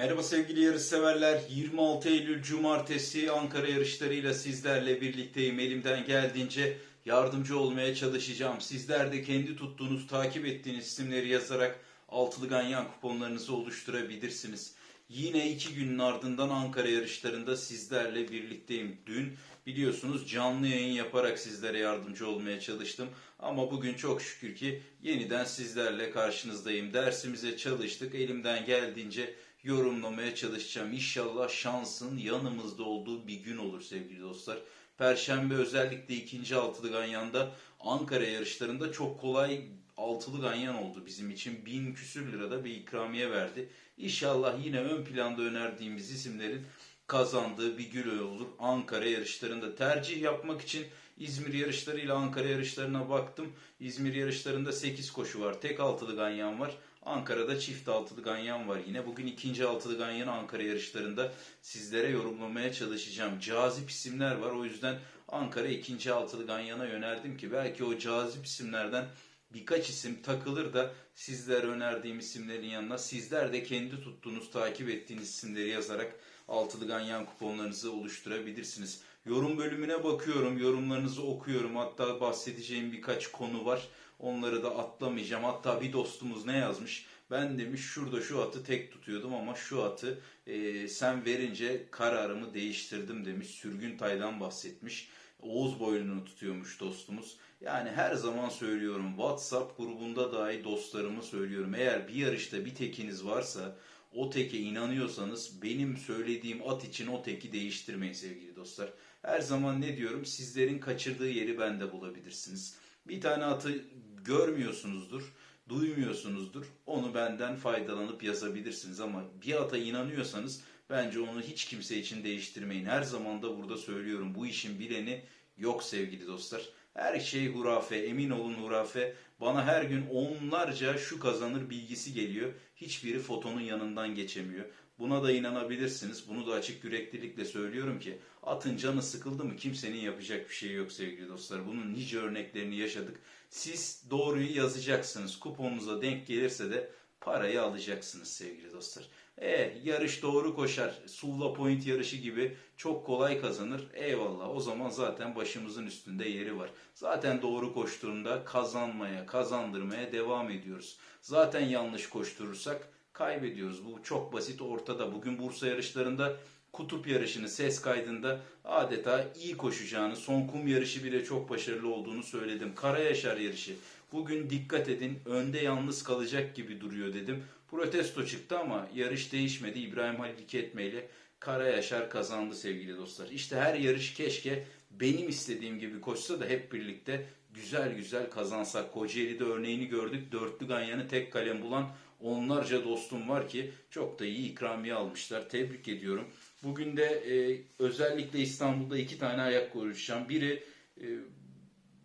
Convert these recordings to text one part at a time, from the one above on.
Merhaba sevgili yarış severler. 26 Eylül Cumartesi Ankara yarışlarıyla sizlerle birlikteyim. Elimden geldiğince yardımcı olmaya çalışacağım. Sizler de kendi tuttuğunuz, takip ettiğiniz isimleri yazarak altılı ganyan kuponlarınızı oluşturabilirsiniz. Yine iki günün ardından Ankara yarışlarında sizlerle birlikteyim. Dün biliyorsunuz canlı yayın yaparak sizlere yardımcı olmaya çalıştım. Ama bugün çok şükür ki yeniden sizlerle karşınızdayım. Dersimize çalıştık. Elimden geldiğince yorumlamaya çalışacağım. İnşallah şansın yanımızda olduğu bir gün olur sevgili dostlar. Perşembe özellikle ikinci altılı ganyanda Ankara yarışlarında çok kolay altılı ganyan oldu bizim için. Bin küsür lirada bir ikramiye verdi. İnşallah yine ön planda önerdiğimiz isimlerin kazandığı bir gün olur. Ankara yarışlarında tercih yapmak için İzmir yarışlarıyla Ankara yarışlarına baktım. İzmir yarışlarında 8 koşu var. Tek altılı ganyan var. Ankara'da çift altılı ganyan var yine. Bugün ikinci altılı ganyanı Ankara yarışlarında sizlere yorumlamaya çalışacağım. Cazip isimler var. O yüzden Ankara ikinci altılı ganyana yöneldim ki belki o cazip isimlerden birkaç isim takılır da sizlere önerdiğim isimlerin yanına sizler de kendi tuttuğunuz, takip ettiğiniz isimleri yazarak altılı ganyan kuponlarınızı oluşturabilirsiniz. Yorum bölümüne bakıyorum, yorumlarınızı okuyorum. Hatta bahsedeceğim birkaç konu var. Onları da atlamayacağım. Hatta bir dostumuz ne yazmış? Ben demiş şurada şu atı tek tutuyordum ama şu atı e, sen verince kararımı değiştirdim demiş. Sürgün Tay'dan bahsetmiş. Oğuz boynunu tutuyormuş dostumuz. Yani her zaman söylüyorum WhatsApp grubunda dahi dostlarımı söylüyorum. Eğer bir yarışta bir tekiniz varsa o teke inanıyorsanız benim söylediğim at için o teki değiştirmeyin sevgili dostlar. Her zaman ne diyorum sizlerin kaçırdığı yeri bende bulabilirsiniz. Bir tane atı görmüyorsunuzdur, duymuyorsunuzdur. Onu benden faydalanıp yazabilirsiniz ama bir ata inanıyorsanız bence onu hiç kimse için değiştirmeyin. Her zaman da burada söylüyorum bu işin bileni yok sevgili dostlar. Her şey hurafe, emin olun hurafe. Bana her gün onlarca şu kazanır bilgisi geliyor. Hiçbiri fotonun yanından geçemiyor. Buna da inanabilirsiniz. Bunu da açık yüreklilikle söylüyorum ki atın canı sıkıldı mı kimsenin yapacak bir şey yok sevgili dostlar. Bunun nice örneklerini yaşadık. Siz doğruyu yazacaksınız. Kuponunuza denk gelirse de parayı alacaksınız sevgili dostlar. E yarış doğru koşar. Sulla Point yarışı gibi çok kolay kazanır. Eyvallah. O zaman zaten başımızın üstünde yeri var. Zaten doğru koştuğunda kazanmaya, kazandırmaya devam ediyoruz. Zaten yanlış koşturursak kaybediyoruz. Bu çok basit ortada. Bugün Bursa yarışlarında kutup yarışını ses kaydında adeta iyi koşacağını, son kum yarışı bile çok başarılı olduğunu söyledim. Karayaşar yarışı. Bugün dikkat edin önde yalnız kalacak gibi duruyor dedim. Protesto çıktı ama yarış değişmedi. İbrahim Halil Ketme ile Karayaşar kazandı sevgili dostlar. İşte her yarış keşke benim istediğim gibi koşsa da hep birlikte güzel güzel kazansak. Kocaeli'de örneğini gördük. Dörtlü ganyanı tek kalem bulan onlarca dostum var ki çok da iyi ikramiye almışlar. Tebrik ediyorum. Bugün de e, özellikle İstanbul'da iki tane ayak konuşacağım. Biri e,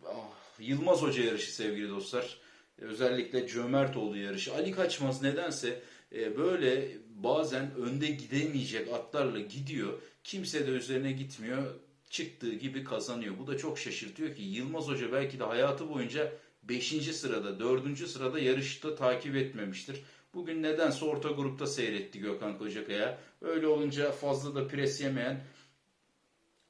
ah, Yılmaz Hoca yarışı sevgili dostlar. Özellikle Cömertoğlu yarışı. Ali Kaçmaz nedense e, böyle bazen önde gidemeyecek atlarla gidiyor. Kimse de üzerine gitmiyor. Çıktığı gibi kazanıyor. Bu da çok şaşırtıyor ki Yılmaz Hoca belki de hayatı boyunca 5. sırada, 4. sırada yarışta takip etmemiştir. Bugün nedense orta grupta seyretti Gökhan Kocakaya. Öyle olunca fazla da pres yemeyen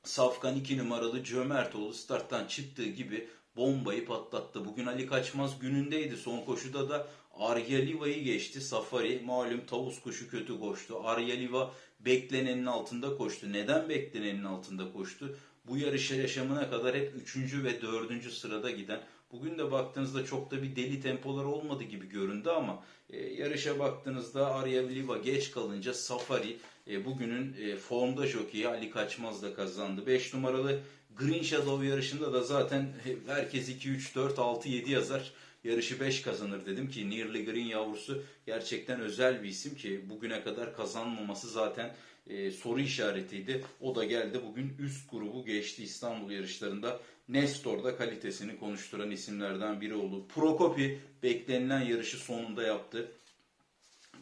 Safkan 2 numaralı Cömertoğlu starttan çıktığı gibi bombayı patlattı. Bugün Ali Kaçmaz günündeydi. Son koşuda da Arya Liva'yı geçti. Safari malum tavus kuşu kötü koştu. Arya Liva beklenenin altında koştu. Neden beklenenin altında koştu? Bu yarışa yaşamına kadar hep 3. ve 4. sırada giden Bugün de baktığınızda çok da bir deli tempolar olmadı gibi göründü ama e, yarışa baktığınızda Arya Liva geç kalınca Safari e, bugünün e, formda jokeyi Ali Kaçmaz da kazandı. 5 numaralı Green Shadow yarışında da zaten herkes 2, 3, 4, 6, 7 yazar. Yarışı 5 kazanır dedim ki Nearly Green yavrusu gerçekten özel bir isim ki bugüne kadar kazanmaması zaten e, soru işaretiydi. O da geldi bugün üst grubu geçti İstanbul yarışlarında. Nestor'da kalitesini konuşturan isimlerden biri oldu. Prokopi beklenilen yarışı sonunda yaptı.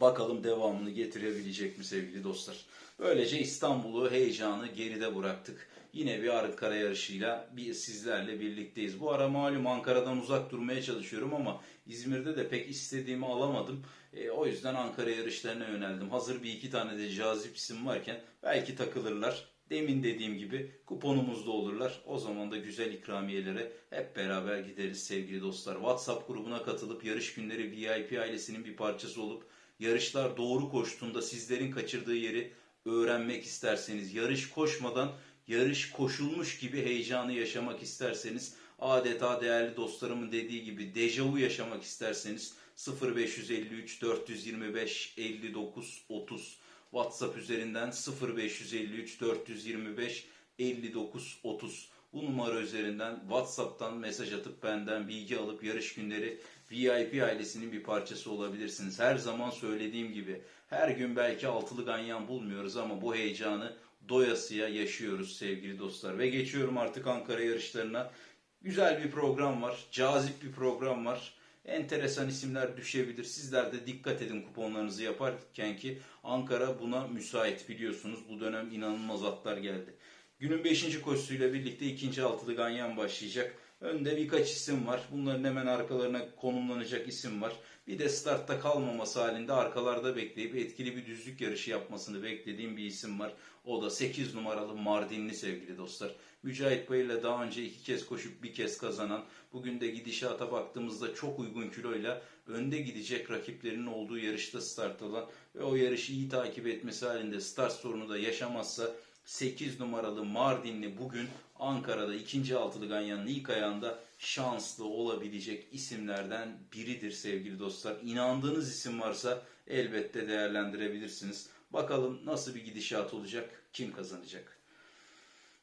Bakalım devamını getirebilecek mi sevgili dostlar. Böylece İstanbul'u heyecanı geride bıraktık. Yine bir Ankara yarışıyla bir sizlerle birlikteyiz. Bu ara malum Ankara'dan uzak durmaya çalışıyorum ama İzmir'de de pek istediğimi alamadım. E, o yüzden Ankara yarışlarına yöneldim. Hazır bir iki tane de cazip isim varken belki takılırlar. Demin dediğim gibi kuponumuzda olurlar. O zaman da güzel ikramiyelere hep beraber gideriz sevgili dostlar. WhatsApp grubuna katılıp yarış günleri VIP ailesinin bir parçası olup yarışlar doğru koştuğunda sizlerin kaçırdığı yeri öğrenmek isterseniz, yarış koşmadan yarış koşulmuş gibi heyecanı yaşamak isterseniz, adeta değerli dostlarımın dediği gibi dejavu yaşamak isterseniz 0553 425 59 30 WhatsApp üzerinden 0553 425 59 30 bu numara üzerinden WhatsApp'tan mesaj atıp benden bilgi alıp yarış günleri VIP ailesinin bir parçası olabilirsiniz. Her zaman söylediğim gibi her gün belki altılı ganyan bulmuyoruz ama bu heyecanı doyasıya yaşıyoruz sevgili dostlar. Ve geçiyorum artık Ankara yarışlarına. Güzel bir program var, cazip bir program var. Enteresan isimler düşebilir. Sizler de dikkat edin kuponlarınızı yaparken ki Ankara buna müsait biliyorsunuz. Bu dönem inanılmaz atlar geldi. Günün 5. koşusuyla birlikte ikinci altılı ganyan başlayacak. Önde birkaç isim var. Bunların hemen arkalarına konumlanacak isim var. Bir de startta kalmaması halinde arkalarda bekleyip etkili bir düzlük yarışı yapmasını beklediğim bir isim var. O da 8 numaralı Mardinli sevgili dostlar. Mücahit Bayır'la daha önce iki kez koşup bir kez kazanan, bugün de gidişata baktığımızda çok uygun kiloyla önde gidecek rakiplerinin olduğu yarışta start alan ve o yarışı iyi takip etmesi halinde start sorunu da yaşamazsa 8 numaralı Mardinli bugün Ankara'da ikinci altılı ganyanın ilk ayağında şanslı olabilecek isimlerden biridir sevgili dostlar. İnandığınız isim varsa elbette değerlendirebilirsiniz. Bakalım nasıl bir gidişat olacak, kim kazanacak?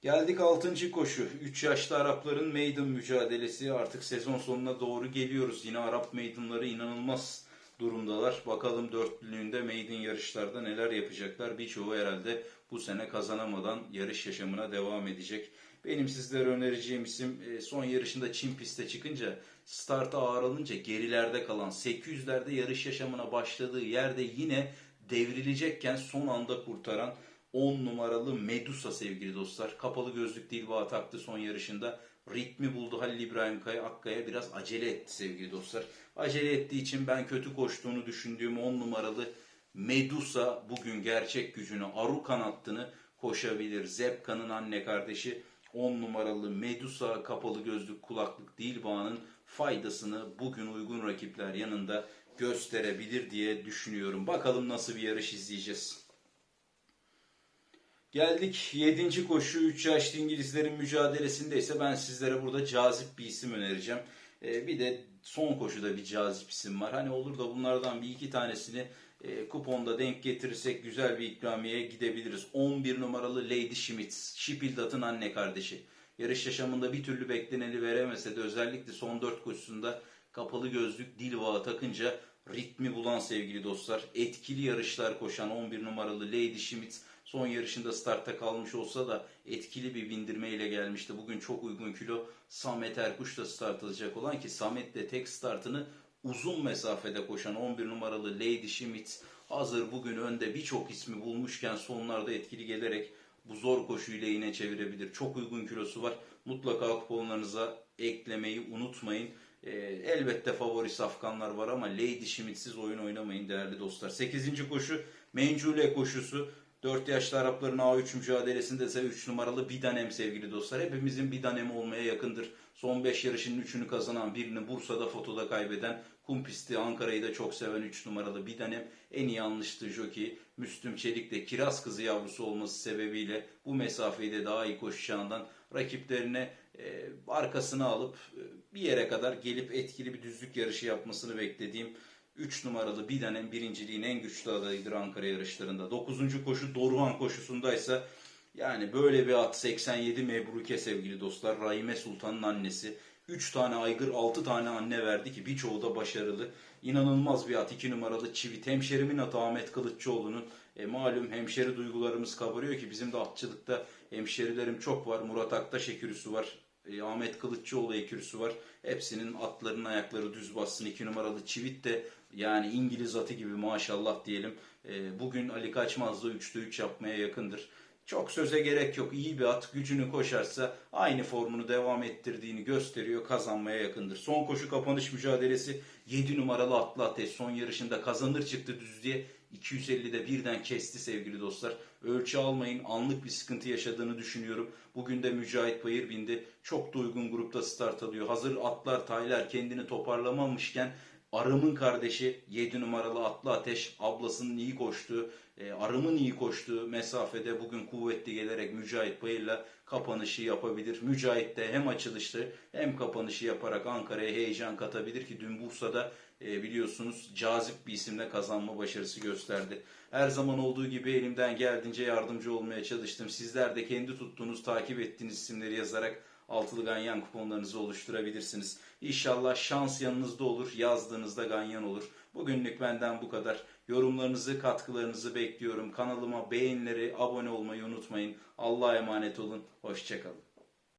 Geldik 6. koşu. 3 yaşlı Arapların maiden mücadelesi. Artık sezon sonuna doğru geliyoruz. Yine Arap maidenları inanılmaz durumdalar. Bakalım dörtlülüğünde maiden yarışlarda neler yapacaklar. Birçoğu herhalde bu sene kazanamadan yarış yaşamına devam edecek. Benim sizlere önereceğim isim e, son yarışında Çin piste çıkınca starta ağır alınca gerilerde kalan 800'lerde yarış yaşamına başladığı yerde yine devrilecekken son anda kurtaran 10 numaralı Medusa sevgili dostlar. Kapalı gözlük Dilba taktı son yarışında. Ritmi buldu Halil İbrahim Kaya Akkaya biraz acele etti sevgili dostlar. Acele ettiği için ben kötü koştuğunu düşündüğüm 10 numaralı Medusa bugün gerçek gücünü Aru kanattını koşabilir. Zepka'nın anne kardeşi 10 numaralı Medusa kapalı gözlük kulaklık Dilba'nın faydasını bugün uygun rakipler yanında gösterebilir diye düşünüyorum. Bakalım nasıl bir yarış izleyeceğiz. Geldik 7. koşu 3 yaşlı İngilizlerin mücadelesinde ise ben sizlere burada cazip bir isim önereceğim. Ee, bir de son koşuda bir cazip isim var. Hani olur da bunlardan bir iki tanesini e, kuponda denk getirirsek güzel bir ikramiye gidebiliriz. 11 numaralı Lady Schmitz, Şipildat'ın anne kardeşi. Yarış yaşamında bir türlü bekleneni veremese de özellikle son 4 koşusunda kapalı gözlük Dilvağı takınca ritmi bulan sevgili dostlar. Etkili yarışlar koşan 11 numaralı Lady Schmitz son yarışında startta kalmış olsa da etkili bir bindirmeyle gelmişti. Bugün çok uygun kilo Samet Erkuş da start alacak olan ki Samet de tek startını uzun mesafede koşan 11 numaralı Lady Schmitz hazır bugün önde birçok ismi bulmuşken sonlarda etkili gelerek bu zor koşuyu lehine çevirebilir. Çok uygun kilosu var. Mutlaka kuponlarınıza eklemeyi unutmayın. Ee, elbette favori safkanlar var ama Lady Schmitz'siz oyun oynamayın değerli dostlar. 8. koşu Mencule koşusu. 4 yaşlı Arapların A3 mücadelesinde ise 3 numaralı Bidanem sevgili dostlar. Hepimizin Bidanem olmaya yakındır. Son 5 yarışının 3'ünü kazanan birini Bursa'da fotoda kaybeden kum pisti Ankara'yı da çok seven 3 numaralı Bidanem en iyi anlaştığı jockey Müslüm Çelik de kiraz kızı yavrusu olması sebebiyle bu mesafeyi de daha iyi koşacağından rakiplerine e, arkasına alıp e, bir yere kadar gelip etkili bir düzlük yarışı yapmasını beklediğim 3 numaralı Bidanem birinciliğin en güçlü adayıdır Ankara yarışlarında. 9. koşu Doruhan koşusundaysa yani böyle bir at 87 Mebruke sevgili dostlar. Rahime Sultan'ın annesi. 3 tane aygır 6 tane anne verdi ki birçoğu da başarılı. İnanılmaz bir at 2 numaralı Çivit. Hemşerimin atı Ahmet Kılıççıoğlu'nun. E, malum hemşeri duygularımız kabarıyor ki bizim de atçılıkta hemşerilerim çok var. Murat Aktaş ekürüsü var. E, Ahmet Kılıççıoğlu ekürüsü var. Hepsinin atlarının ayakları düz bassın. 2 numaralı Çivit de Yani İngiliz atı gibi maşallah diyelim. E, bugün Ali Kaçmaz da 3'te 3 yapmaya yakındır. Çok söze gerek yok. İyi bir at gücünü koşarsa aynı formunu devam ettirdiğini gösteriyor. Kazanmaya yakındır. Son koşu kapanış mücadelesi 7 numaralı atlı ateş. Son yarışında kazanır çıktı düz diye 250'de birden kesti sevgili dostlar. Ölçü almayın. Anlık bir sıkıntı yaşadığını düşünüyorum. Bugün de Mücahit Bayır bindi. Çok da uygun grupta start alıyor. Hazır atlar taylar kendini toparlamamışken Arım'ın kardeşi 7 numaralı Atlı Ateş ablasının iyi koştuğu, e, Arım'ın iyi koştuğu mesafede bugün kuvvetli gelerek Mücahit Bayır'la kapanışı yapabilir. Mücahit de hem açılışı hem kapanışı yaparak Ankara'ya heyecan katabilir ki dün Bursa'da e, biliyorsunuz cazip bir isimle kazanma başarısı gösterdi. Her zaman olduğu gibi elimden geldiğince yardımcı olmaya çalıştım. Sizler de kendi tuttuğunuz, takip ettiğiniz isimleri yazarak altılı ganyan kuponlarınızı oluşturabilirsiniz. İnşallah şans yanınızda olur, yazdığınızda ganyan olur. Bugünlük benden bu kadar. Yorumlarınızı, katkılarınızı bekliyorum. Kanalıma beğenileri, abone olmayı unutmayın. Allah'a emanet olun. Hoşçakalın.